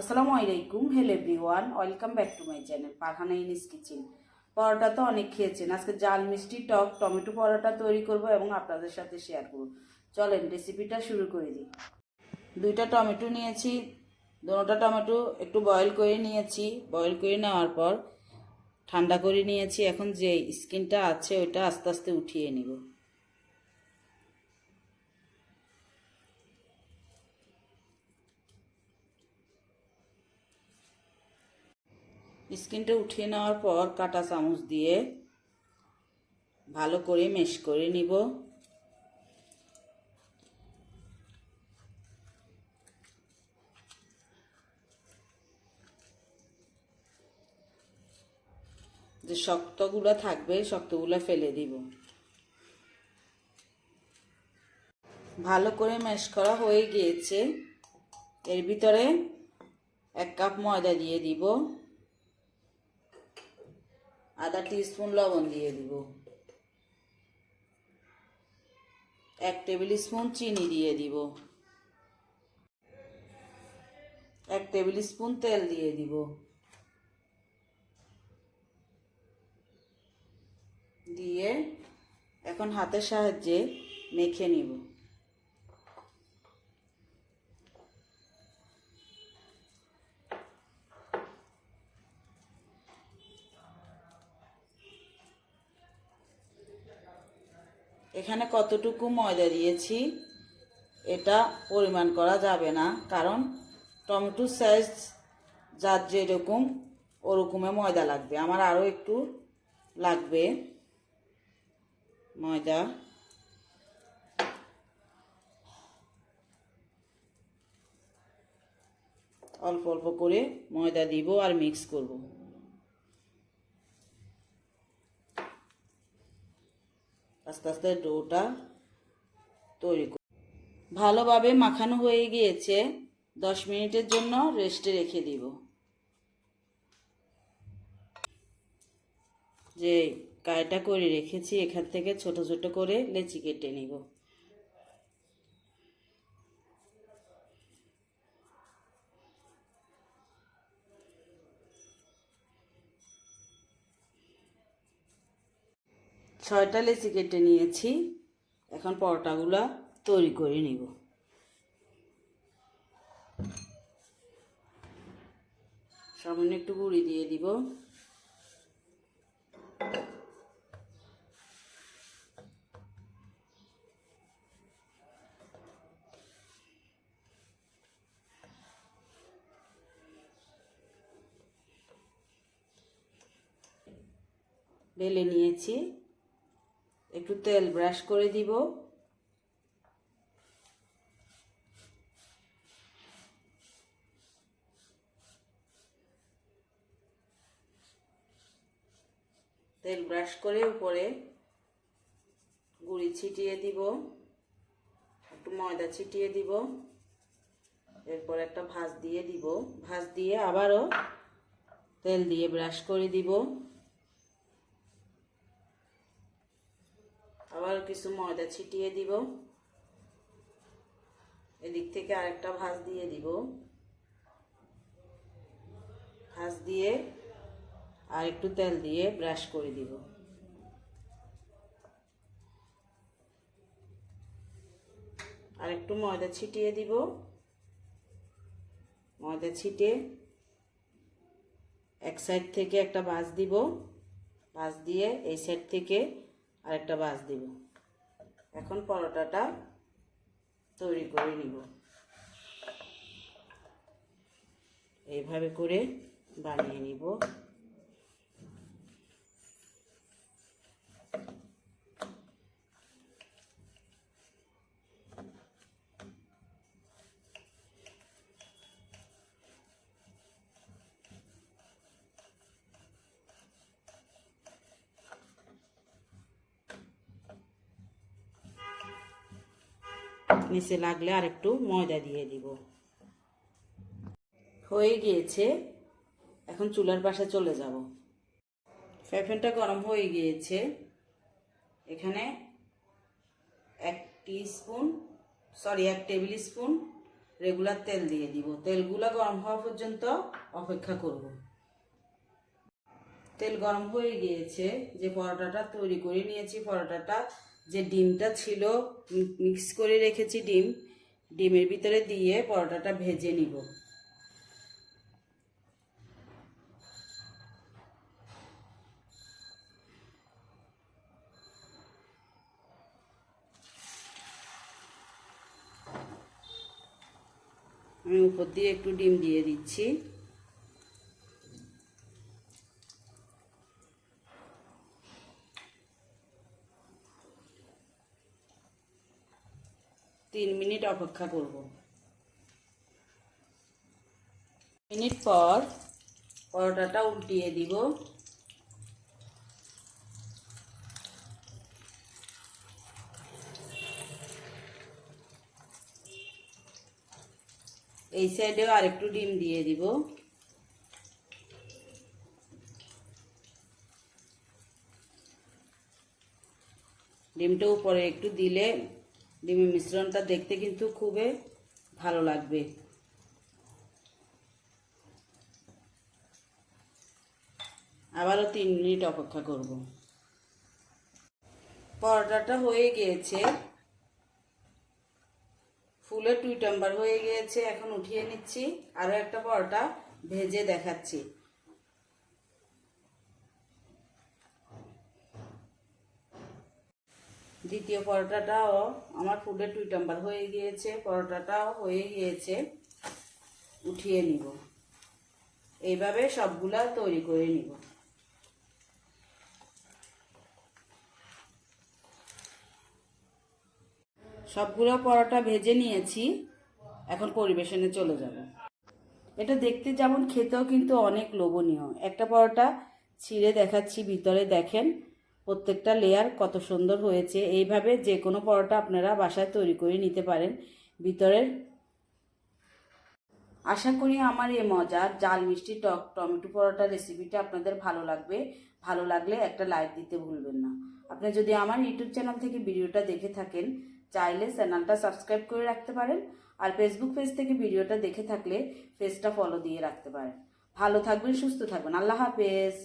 আসসালামু আলাইকুম hello everyone welcome back to my channel Parhana ইনিস kitchen paratha তো অনেক খেয়েছেন, আজকে জাল, মিষ্টি, টক, টমেটো পরোটা তৈরি করব এবং আপনাদের সাথে শেয়ার করব। চলেন রেসিপিটা শুরু করে দিই। দুইটা টমেটো নিয়েছি, দুটা টমেটো একটু বয়েল করে নিয়েছি। বয়েল করে নেওয়ার পর ঠান্ডা করে নিয়েছি, এখন যে স্কিনটা আছে ওইটা আস্তে আস্তে উঠিয়ে নিব। স্কিনটা উঠিয়ে নেওয়ার পর কাটা চামচ দিয়ে ভালো করে মেশ করে নিব। যে শক্তগুলো থাকবে, শক্তগুলো ফেলে দিব। ভালো করে ম্যাশ করা হয়ে গিয়েছে। এর ভিতরে এক কাপ ময়দা দিয়ে দিব। আধা টিস্পুন লবণ দিয়ে দিব। এক টেবিল স্পুন চিনি দিয়ে দিব। এক টেবিল স্পুন তেল দিয়ে দিব। দিয়ে এখন হাতের সাহায্যে মেখে নিব। এখানে কতটুকু ময়দা দিয়েছি, এটা পরিমাণ করা যাবে না, কারণ টমেটোর সাইজ যার যেরকম, ওরকমে ময়দা লাগবে। আমার আরও একটু লাগবে ময়দা। অল্প অল্প করে ময়দা দিব আর মিক্স করব। আস্তে আস্তে ডোটা তৈরি করি। ভালোভাবে মাখানো হয়ে গিয়েছে। দশ মিনিটের জন্য রেস্টে রেখে দিব। যে কায়টা করে রেখেছি, এখান থেকে ছোট ছোট করে লেচি কেটে নিব। ছয়টা লেচি কেটে নিয়েছি। এখন পরোটাগুলো তৈরি করে নিব। সামান্য একটু গুঁড়ি দিয়ে দিব। ঢেলে নিয়েছি। একটু তেল ব্রাশ করে দিব। তেল ব্রাশ করে উপরে গুঁড়ি ছিটিয়ে দিব, একটু ময়দা ছিটিয়ে দিব, এরপর একটা ভাজ দিয়ে দিব। ভাজ দিয়ে আবারও তেল দিয়ে ব্রাশ করে দিব। আবার কিছু ময়দা ছিটিয়ে দিব। এদিক থেকে আরেকটা ভাজ দিয়ে দিব। ভাজ দিয়ে আর একটু তেল দিয়ে ব্রাশ করে দিব। আর একটু ময়দা ছিটিয়ে দিব। ময়দা ছিটিয়ে এক সাইড থেকে একটা বাস দিব। বাস দিয়ে এই সাইড থেকে আরেকটা বাস দিব। এখন পরোটাটা তৈরি করে নিব। এইভাবে করে বানিয়ে নিব। নিচে লাগলে আর একটু ময়দা দিয়ে দিব। হয়ে গিয়েছে। এখন চুলার পাশে চলে যাব। ফ্যাফেনটা গরম হয়ে গিয়েছে। এখানে এক স্পুন সরি, এক টেবিল স্পুন রেগুলার তেল দিয়ে দিব। তেলগুলো গরম হওয়া পর্যন্ত অপেক্ষা করব। তেল গরম হয়ে গিয়েছে। যে পরোটাটা তৈরি করে নিয়েছি, পরোটাটা যে ডিমটা ছিল মিক্স করে রেখেছি ডিম, ডিমের ভিতরে দিয়ে পরোটাটা ভেজে নিব। আমি উপর দিয়ে একটু ডিম দিয়ে দিচ্ছি। তিন মিনিট অপেক্ষা করব। মিনিট পর পরোটাটা উল্টিয়ে দিব। এই সাইডেও আরেকটু ডিম দিয়ে দিব। ডিমটা উপরে একটু দিলে ডিমের মিশ্রণটা দেখতে কিন্তু খুবই ভালো লাগবে। আবারও তিন মিনিট অপেক্ষা করব। পরোটাটা হয়ে গিয়েছে। ফুলে টুই টাম্বার হয়ে গিয়েছে। এখন উঠিয়ে নিচ্ছি। আরও একটা পরোটা ভেজে দেখাচ্ছি। দ্বিতীয় পরোটাটাও, আমার ফুলে টুই টাম্বার হয়ে গিয়েছে, পরোটাটাও হয়ে গিয়েছে, উঠিয়ে নিব। এইভাবে সবগুলা তৈরি করে নিব। সবগুলো পরোটা ভেজে নিয়েছি, এখন পরিবেশনে চলে যাব। এটা দেখতে যেমন খেতেও কিন্তু অনেক লোভনীয়। একটা পরোটা ছিঁড়ে দেখাচ্ছি, ভিতরে দেখেন প্রত্যেকটা লেয়ার কত সুন্দর হয়েছে। এইভাবে যে কোনো পরোটা আপনারা বাসায় তৈরি করে নিতে পারেন। ভিতরের আশা করি আমার এই মজার জাল মিষ্টি টক টমেটো পরোটা রেসিপিটা আপনাদের ভালো লাগবে। ভালো লাগলে একটা লাইক দিতে ভুলবেন না। আপনি যদি আমার ইউটিউব চ্যানেল থেকে ভিডিওটা দেখে থাকেন, চাইলে চ্যানেলটা সাবস্ক্রাইব করে রাখতে পারেন আর ফেসবুক পেজ থেকে ভিডিওটা দেখে থাকলে পেজটা ফলো দিয়ে রাখতে পারেন। ভালো থাকবেন, সুস্থ থাকবেন। আল্লাহ হাফেজ।